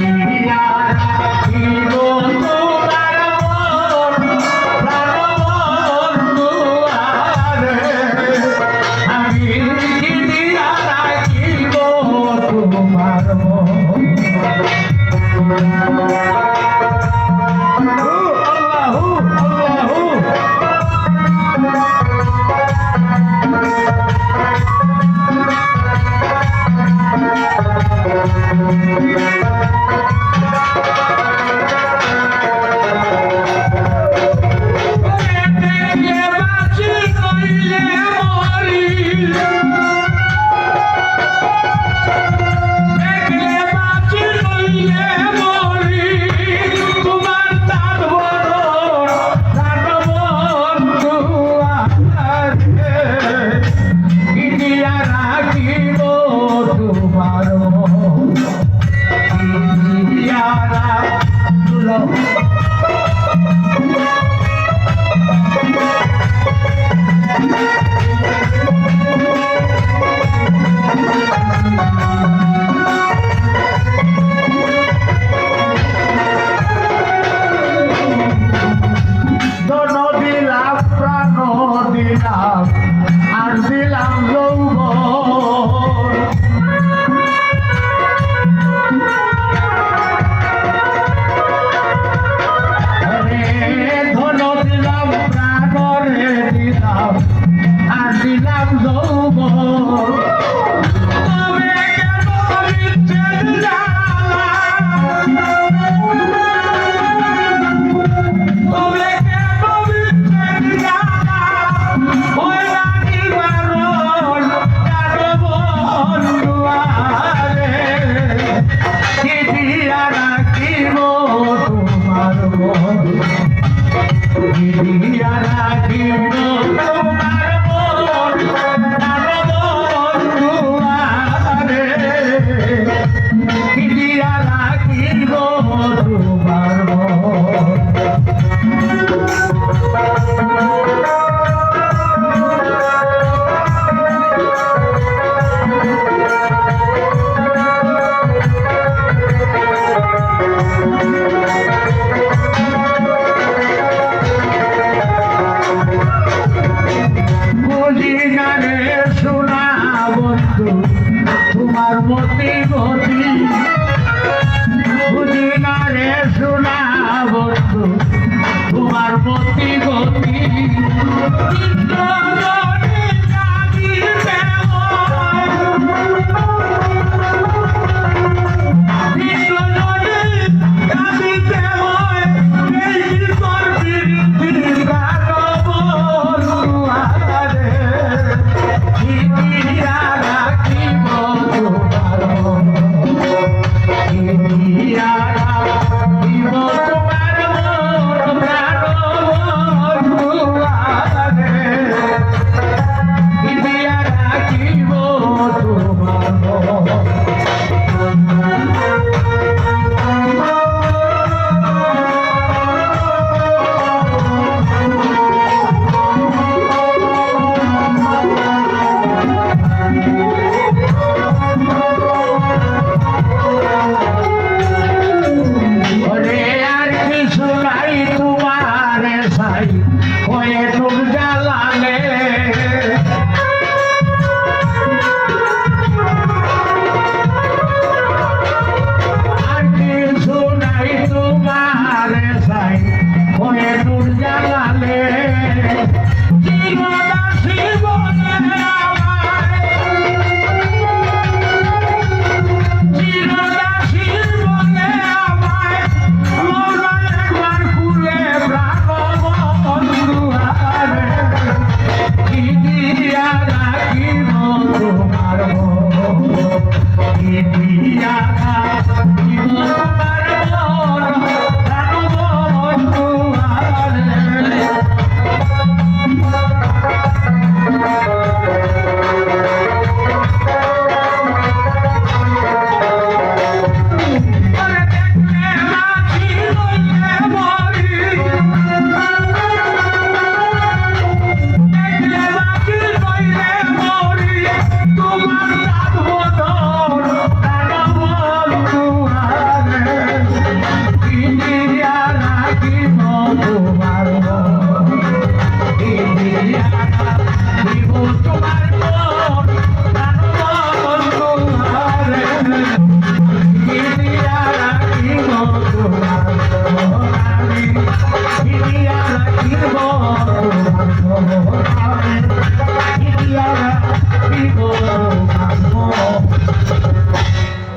Thank you. যৌবন মতি গতি বুঝি না রে শোনা বন্ধু তোমার মতি গতি পারব দিয়া দিয়া পারব